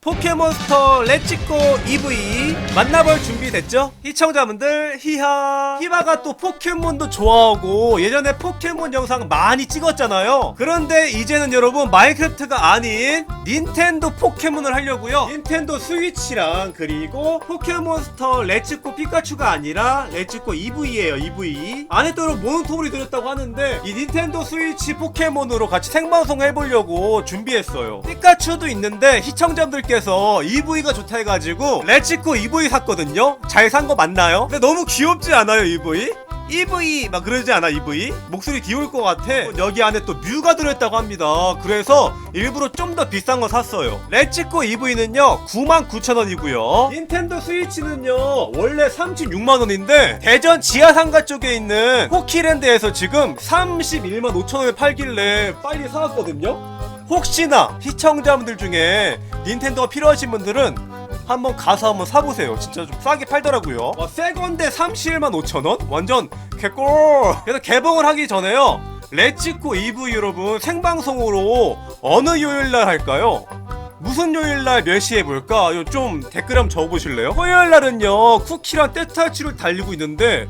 포켓몬스터 렛츠고 EV 만나볼 준비 됐죠? 시청자분들 히하. 히바가 또 포켓몬도 좋아하고 예전에 포켓몬 영상 많이 찍었잖아요. 그런데 이제는 여러분 마인크래프트가 아닌 닌텐도 포켓몬을 하려고요. 닌텐도 스위치랑 그리고 포켓몬스터 렛츠고 피카츄가 아니라 렛츠고 EV예요 EV 안에 또 여러분 모노토블이 들었다고 하는데 이 닌텐도 스위치 포켓몬으로 같이 생방송 해보려고 준비했어요. 피카츄도 있는데 시청자분들 께서 EV가 좋다 해가지고 렛츠고 EV 샀거든요 잘 산 거 맞나요? 근데 너무 귀엽지 않아요 EV? EV 막 그러지 않아 EV? 목소리 귀여울 것 같아 여기 안에 또 뮤가 들어있다고 합니다 그래서 일부러 좀 더 비싼 거 샀어요 렛츠고 EV는요 99,000원이고요 닌텐도 스위치는요 원래 36만원인데 대전 지하상가 쪽에 있는 포키랜드에서 지금 31만 5천원에 팔길래 빨리 사왔거든요 혹시나 시청자분들 중에 닌텐도가 필요하신 분들은 한번 가서 한번 사보세요. 진짜 좀 싸게 팔더라고요. 어, 새 건데 31만 5천 원? 완전 개꿀. 그래서 개봉을 하기 전에요. 렛츠고 EV 여러분 생방송으로 어느 요일 날 할까요? 무슨 요일 날 몇 시에 볼까? 좀 댓글 한번 적어보실래요? 토요일 날은요 쿠키랑 떼탈치를 달리고 있는데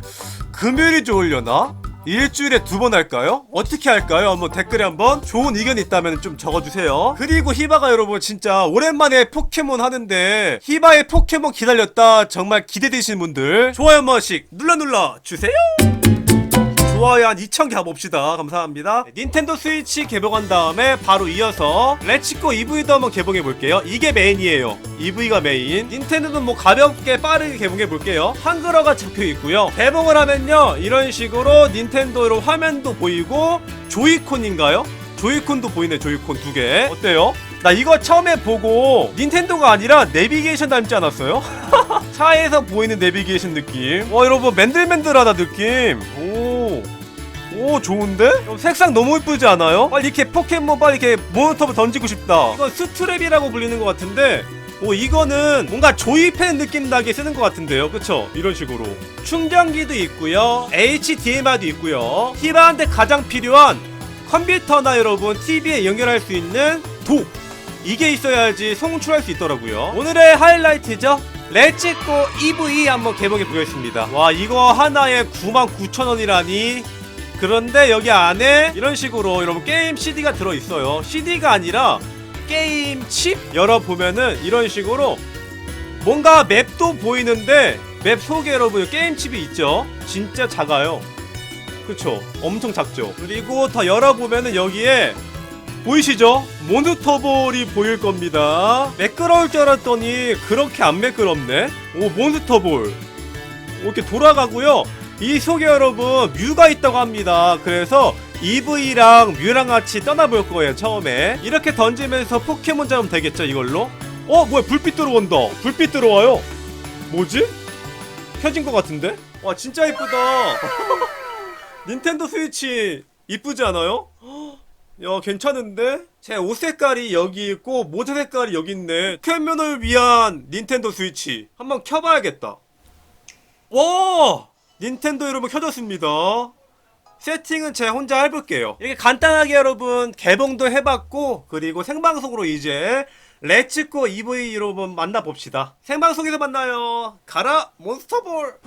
금요일이 좋으려나? 일주일에 두 번 할까요? 어떻게 할까요? 한번 댓글에 한번 좋은 의견 있다면 좀 적어주세요. 그리고 히바가 여러분 진짜 오랜만에 포켓몬 하는데 히바의 포켓몬 기다렸다 정말 기대되시는 분들 좋아요 한 번씩 눌러 눌러 주세요. 좋아요 한 2,000개 가봅시다. 감사합니다. 닌텐도 스위치 개봉한 다음에 바로 이어서 렛츠고 EV도 한번 개봉해 볼게요. 이게 메인이에요. EV가 메인. 닌텐도는 뭐 가볍게 빠르게 개봉해 볼게요. 한글어가 적혀 있고요. 개봉을 하면요. 이런 식으로 닌텐도로 화면도 보이고 조이콘인가요? 조이콘도 보이네. 조이콘 두 개. 어때요? 나 이거 처음에 보고 닌텐도가 아니라 내비게이션 닮지 않았어요? 차에서 보이는 내비게이션 느낌. 와 여러분 맨들맨들하다 느낌. 오. 오 좋은데? 어, 색상 너무 이쁘지 않아요? 빨리 이렇게 포켓몬 빨리 이렇게 모니터로 던지고 싶다. 이건 스트랩이라고 불리는 것 같은데. 오 이거는 뭔가 조이펜 느낌 나게 쓰는 것 같은데요 그쵸 이런 식으로 충전기도 있고요 HDMI도 있고요 히바한테 가장 필요한 컴퓨터나 여러분 TV에 연결할 수 있는 독 이게 있어야지 송출할 수 있더라고요 오늘의 하이라이트죠 렛츠고 EV 한번 개봉해 보겠습니다 와 이거 하나에 99,000원이라니 그런데 여기 안에 이런 식으로 여러분 게임 CD가 들어있어요. CD가 아니라 게임 칩 열어보면은 이런 식으로 뭔가 맵도 보이는데 맵 속에 여러분 게임 칩이 있죠? 진짜 작아요. 그쵸? 엄청 작죠? 그리고 더 열어보면은 여기에 보이시죠? 몬스터볼이 보일 겁니다. 매끄러울 줄 알았더니 그렇게 안 매끄럽네. 오 몬스터볼. 이렇게 돌아가고요 이 속에 여러분 뮤가 있다고 합니다. 그래서 EV랑 뮤랑 같이 떠나볼 거예요 처음에. 이렇게 던지면서 포켓몬 잡으면 되겠죠 이걸로? 어 뭐야 불빛 들어온다. 불빛 들어와요. 뭐지? 켜진 것 같은데? 와 진짜 이쁘다. 닌텐도 스위치 이쁘지 않아요? 야 괜찮은데? 제 옷 색깔이 여기 있고 모자 색깔이 여기 있네. 포켓몬을 위한 닌텐도 스위치. 한번 켜봐야겠다. 와 닌텐도 여러분 켜졌습니다. 세팅은 제가 혼자 해볼게요. 이렇게 간단하게 여러분 개봉도 해봤고 그리고 생방송으로 이제 렛츠고 EV 여러분 만나봅시다. 생방송에서 만나요. 가라 몬스터볼